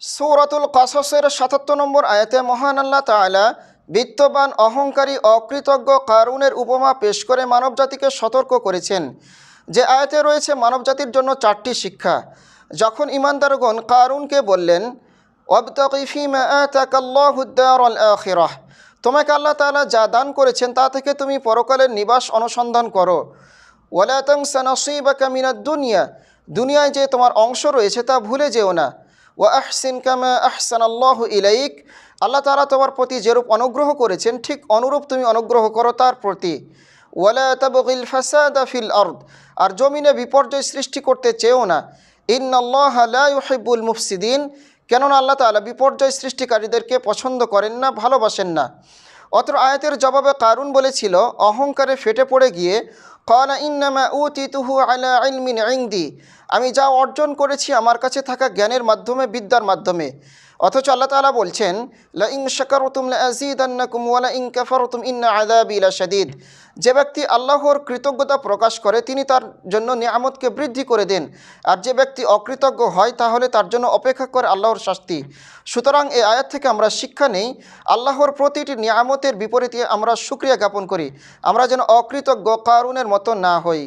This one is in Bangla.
সৌরাতুল কাসসের সাতাত্তর নম্বর আয়াতে মহান আল্লাহ তাআলা বিত্তবান, অহংকারী, অকৃতজ্ঞ কারুনের উপমা পেশ করে মানবজাতিকে সতর্ক করেছেন। যে আয়াতে রয়েছে মানবজাতির জন্য চারটি শিক্ষা। যখন ইমানদারগণ কারুনকে বললেন তোমাকে আল্লাহ তাআলা যা দান করেছেন তা থেকে তুমি পরকালের নিবাস অনুসন্ধান করো। ওয়ালাতং বা কামিনা দুনিয়া দুনিয়ায় যে তোমার অংশ রয়েছে তা ভুলে যেও না। ও আহসিন কামা আহসান আল্লাহ ইলাইক। আল্লাহ তাআলা তোমার প্রতি যেরূপ অনুগ্রহ করেছেন, ঠিক অনুরূপ তুমি অনুগ্রহ করো তার প্রতি। ওয়ালা তাবগিল ফাসাদা ফিল আরদ। আর জমিনে বিপর্যয় সৃষ্টি করতে চেয়েও না। ইন্নাল্লাহ লা ইউহিব্বুল মুফসিদিন। কেননা আল্লাহ তাআলা বিপর্যয় সৃষ্টিকারীদেরকে পছন্দ করেন না, ভালোবাসেন না। অত্র আয়াতের জবাবে কারুন বলেছিল, অহংকারে ফেটে পড়ে গিয়ে আমি যা অর্জন করেছি আমার কাছে থাকা জ্ঞানের মাধ্যমে বিদ্যার মাধ্যমে। অথচ আল্লাহ তাআলা বলছেন ইং শাকারতুম লা আযীদান্নাকুম ওয়া লা ইন কাফারতুম ইন্না আযাবি লাশাদীদ। যে ব্যক্তি আল্লাহর কৃতজ্ঞতা প্রকাশ করে, তিনি তার জন্য নিয়ামতকে বৃদ্ধি করে দেন। আর যে ব্যক্তি অকৃতজ্ঞ হয়, তাহলে তার জন্য অপেক্ষা করে আল্লাহর শাস্তি। সুতরাং এই আয়াত থেকে আমরা শিক্ষা নেই, আল্লাহর প্রতিটি নিয়ামতের বিপরীতে আমরা সুক্রিয়া জ্ঞাপন করি। আমরা যেন অকৃতজ্ঞ কারুনের মতো না হই।